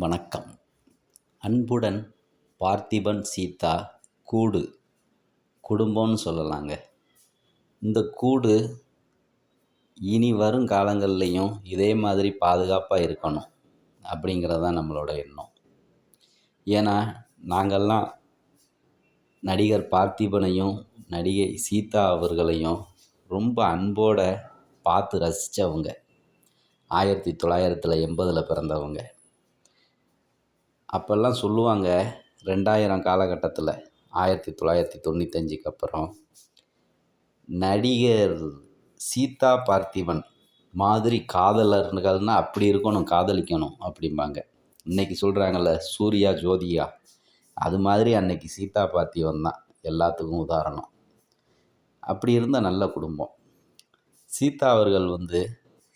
வணக்கம். அன்புடன் பார்த்திபன் சீதா கூடு. குடும்பம்னு சொல்லலாங்க. இந்த கூடு இனி வரும் காலங்கள்லேயும் இதே மாதிரி பாதுகாப்பாக இருக்கணும் அப்படிங்கிறது தான் நம்மளோட எண்ணம். ஏன்னா நாங்கள்லாம் நடிகர் பார்த்திபனையும் நடிகை சீதா அவர்களையும் ரொம்ப அன்போடு பார்த்து ரசித்தவங்க ஆயிரத்தி தொள்ளாயிரத்தில் எண்பதில் பிறந்தவங்க. அப்போல்லாம் சொல்லுவாங்க ரெண்டாயிரம் காலகட்டத்தில் ஆயிரத்தி தொள்ளாயிரத்தி தொண்ணூத்தஞ்சுக்கு அப்புறம் நடிகர் சீதா பார்த்திபன் மாதிரி காதலர்கள்னா அப்படி இருக்கணும் காதலிக்கணும் அப்படிம்பாங்க. இன்றைக்கி சொல்கிறாங்கல்ல சூர்யா ஜோதிகா அது மாதிரி அன்னைக்கு சீதா பார்த்திபன் தான் எல்லாத்துக்கும் உதாரணம். அப்படி இருந்த நல்ல குடும்பம். சீதா அவர்கள் வந்து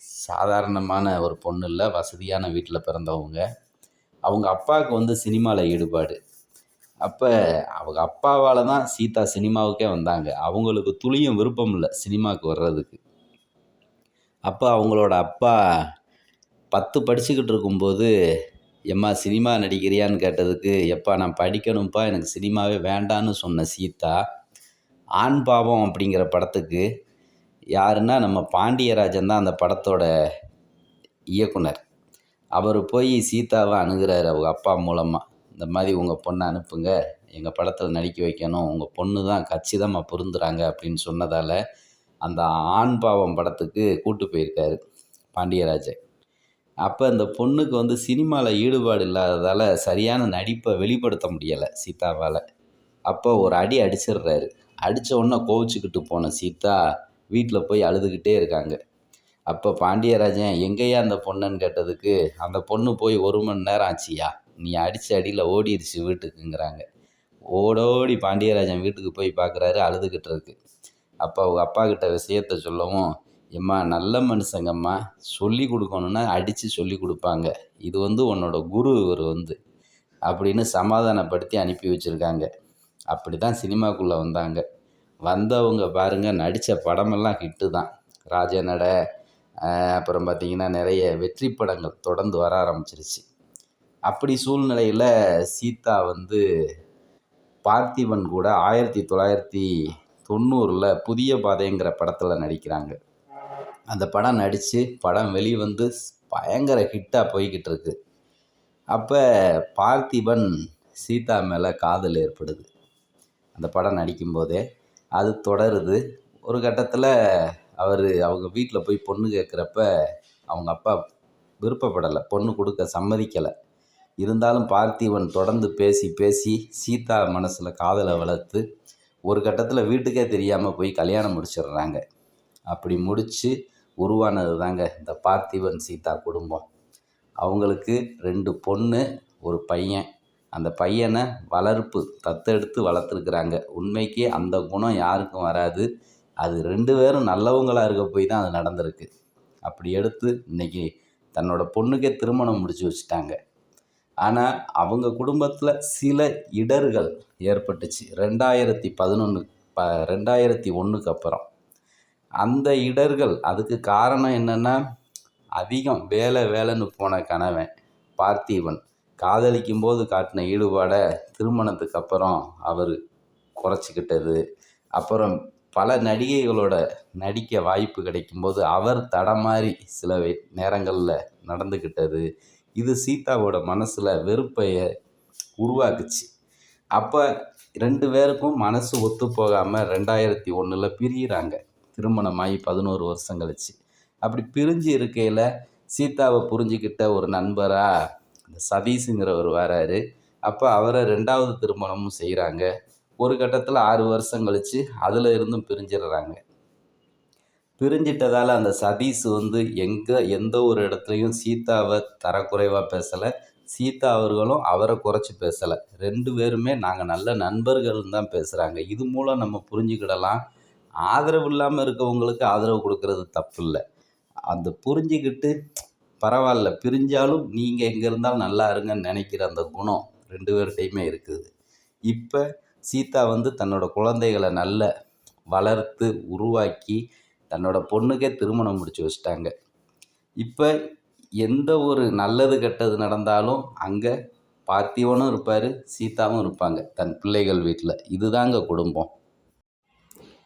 சாதாரணமான ஒரு பொண்ணு இல்லை வசதியான வீட்டில் பிறந்தவங்க. அவங்க அப்பாவுக்கு வந்து சினிமாவில் ஈடுபாடு. அப்போ அவங்க அப்பாவால் தான் சீதா சினிமாவுக்கே வந்தாங்க. அவங்களுக்கு துளியும் விருப்பம் இல்லை சினிமாவுக்கு வர்றதுக்கு. அப்போ அவங்களோட அப்பா பத்து படிச்சுக்கிட்டு இருக்கும்போது எம்மா சினிமா நடிக்கிறியான்னு கேட்டதுக்கு எப்பா நான் படிக்கணும்ப்பா எனக்கு சினிமாவே வேண்டான்னு சொன்ன சீதா ஆண் பாவம் அப்படிங்கிற படத்துக்கு யாருன்னா நம்ம பாண்டியராஜன் தான் அந்த படத்தோட இயக்குனர். அவர் போய் சீதாவை அணுகிறாரு அவங்க அப்பா மூலமாக இந்த மாதிரி உங்கள் பொண்ணை அனுப்புங்க. எங்கள் படத்தில் நடிக்க வைக்கணும். உங்கள் பொண்ணு தான் கச்சிதமாக பொருந்துறாங்க அப்படின்னு சொன்னதால் அந்த ஆண் பாவம் படத்துக்கு கூட்டு போயிருக்காரு பாண்டியராஜன் அப்போ இந்த பொண்ணுக்கு வந்து சினிமாவில் ஈடுபாடு இல்லாததால் சரியான நடிப்பை வெளிப்படுத்த முடியலை சீதாவால். அப்போ ஒரு அடி அடிச்சிடுறாரு. அடித்த உடனே கோவிச்சுக்கிட்டு போன சீதா வீட்டில் போய் அழுதுகிட்டே இருக்காங்க. அப்போ பாண்டியராஜன் எங்கேயா அந்த பொண்ணுன்னு கேட்டதுக்கு அந்த பொண்ணு போய் ஒரு மணி நேரம் ஆச்சியா நீ அடித்த அடியில் ஓடிடுச்சு வீட்டுக்குங்கிறாங்க. ஓடோடி பாண்டியராஜன் வீட்டுக்கு போய் பார்க்குறாரு அழுதுகிட்டு இருக்கு. அப்போ அவங்க அப்பா கிட்ட விஷயத்த சொல்லவும் எம்மா நல்ல மனுஷங்கம்மா. சொல்லி கொடுக்கணுன்னா அடித்து சொல்லி கொடுப்பாங்க. இது வந்து உன்னோட குரு இவர் வந்து. அப்படின்னு சமாதானப்படுத்தி அனுப்பி வச்சுருக்காங்க. அப்படி தான் சினிமாக்குள்ளே வந்தாங்க. வந்தவங்க பாருங்கள் நடித்த படமெல்லாம் ஹிட்டு தான் ராஜநட அப்புறம் பார்த்திங்கன்னா நிறைய வெற்றி படங்கள் தொடர்ந்து வர ஆரம்பிச்சிருச்சு. அப்படி சூழ்நிலையில் சீதா வந்து பார்த்திபன் கூட ஆயிரத்தி தொள்ளாயிரத்தி தொண்ணூறில் புதிய பாதைங்கிற படத்தில் நடிக்கிறாங்க. அந்த படம் நடித்து படம் வெளிவந்து பயங்கர ஹிட்டாக போய்கிட்டு இருக்கு. அப்போ பார்த்திபன் சீதா மேலே காதல் ஏற்படுது. அந்த படம் நடிக்கும்போதே அது தொடருது. ஒரு கட்டத்தில் அவர் அவங்க வீட்டில் போய் பொண்ணு கேட்குறப்ப அவங்க அப்பா விருப்பப்படலை. பொண்ணு கொடுக்க சம்மதிக்கலை. இருந்தாலும் பார்த்திபன் தொடர்ந்து பேசி பேசி சீதா மனசில் காதலை வளர்த்து ஒரு கட்டத்தில் வீட்டுக்கே தெரியாமல் போய் கல்யாணம் முடிச்சிடுறாங்க. அப்படி முடித்து உருவானது தாங்க இந்த பார்த்திபன் சீதா குடும்பம். அவங்களுக்கு ரெண்டு பொண்ணு ஒரு பையன். அந்த பையனை வளர்ப்பு தத்தெடுத்து வளர்த்துருக்குறாங்க. உண்மைக்கு அந்த குணம் யாருக்கும் வராது. அது ரெண்டு பேரும் நல்லவங்களாக இருக்க போய் தான் அது நடந்திருக்கு. அப்படி எடுத்து இன்றைக்கி தன்னோட பொண்ணுக்கே திருமணம் முடிச்சு வச்சுட்டாங்க. ஆனால் அவங்க குடும்பத்தில் சில இடர்கள் ஏற்பட்டுச்சு. ரெண்டாயிரத்தி பதினொன்று ப ரெண்டாயிரத்தி ஒன்றுக்கு அப்புறம். அந்த இடர்கள் அதுக்கு காரணம் என்னென்னா அதிகம் வேலை வேலைன்னு போன கணவன் பார்த்தீவன் காதலிக்கும் போது காட்டின ஈடுபாடை திருமணத்துக்கு அப்புறம் அவர் குறைச்சிக்கிட்டது. அப்புறம் பல நடிகைகளோட நடிக்க வாய்ப்பு கிடைக்கும்போது அவர் தடமாறி சில நேரங்களில் நடந்துக்கிட்டது இது சீதாவோட மனசில் வெறுப்பையை உருவாக்குச்சு. அப்போ ரெண்டு பேருக்கும் மனசு ஒத்து போகாமல் ரெண்டாயிரத்தி ஒன்றில் பிரியிறாங்க. திருமணமாகி பதினோரு வருஷம் கழிச்சு. அப்படி பிரிஞ்சு இருக்கையில் சீதாவை புரிஞ்சுக்கிட்ட ஒரு நண்பராக இந்த சதீஷுங்கிறவர் வராரு. அப்போ அவரை ரெண்டாவது திருமணமும் செய்கிறாங்க ஒரு கட்டத்தில் ஆறு வருஷம் கழித்து அதில் இருந்தும் பிரிஞ்சிடுறாங்க. பிரிஞ்சிட்டதால் அந்த சதீஷ் வந்து எங்கே எந்த ஒரு இடத்துலையும் சீதாவை தரக்குறைவாக பேசலை. சீதா அவர்களும் அவரை குறைச்சி பேசலை. ரெண்டு பேருமே நாங்கள் நல்ல நண்பர்கள் தான் பேசுகிறாங்க இது மூலம் நம்ம புரிஞ்சுக்கிடலாம். ஆதரவு இல்லாமல் இருக்கவங்களுக்கு ஆதரவு கொடுக்கறது தப்பு இல்லை அந்த புரிஞ்சுக்கிட்டு பரவாயில்ல பிரிஞ்சாலும் நீங்கள் எங்கே இருந்தாலும் நல்லா இருங்கன்னு நினைக்கிற அந்த குணம் ரெண்டு பேர்கிட்டையுமே இருக்குது. இப்போ சீதா வந்து தன்னோட குழந்தைகளை நல்ல வளர்த்து உருவாக்கி தன்னோட பொண்ணுக்கே திருமணம் முடிச்சு வச்சிட்டாங்க. இப்போ எந்த ஒரு நல்லது கெட்டது நடந்தாலும் அங்கே பார்த்திவனும் இருப்பார் சீதாவும் இருப்பாங்க தன் பிள்ளைகள் வீட்டில் இதுதாங்க குடும்பம்.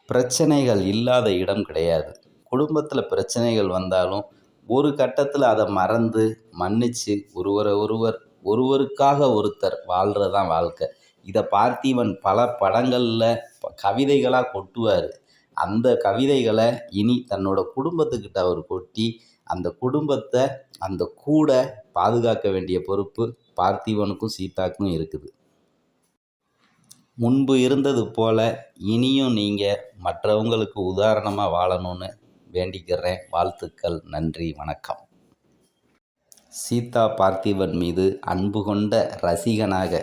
பிரச்சனைகள் இல்லாத இடம் கிடையாது. குடும்பத்தில் பிரச்சனைகள் வந்தாலும் ஒரு கட்டத்தில் அதை மறந்து மன்னிச்சு ஒருவரை ஒருவர் ஒருவருக்காக ஒருத்தர் வாழ்கிறது தான் வாழ்க்கை. இதை பார்த்திபன் பல படங்களில் கவிதைகளாக கொட்டுவார். அந்த கவிதைகளை இனி தன்னோட குடும்பத்துக்கிட்ட அவர் கொட்டி அந்த குடும்பத்தை அந்த கூட பாதுகாக்க வேண்டிய பொறுப்பு பார்த்திபனுக்கும் சீதாக்கும் இருக்குது. முன்பு இருந்தது போல இனியும் நீங்கள் மற்றவங்களுக்கு உதாரணமாக வாழணும்னு வேண்டிக்கிறேன். வாழ்த்துக்கள் நன்றி வணக்கம். சீதா பார்த்திபன் மீது அன்பு கொண்ட ரசிகனாக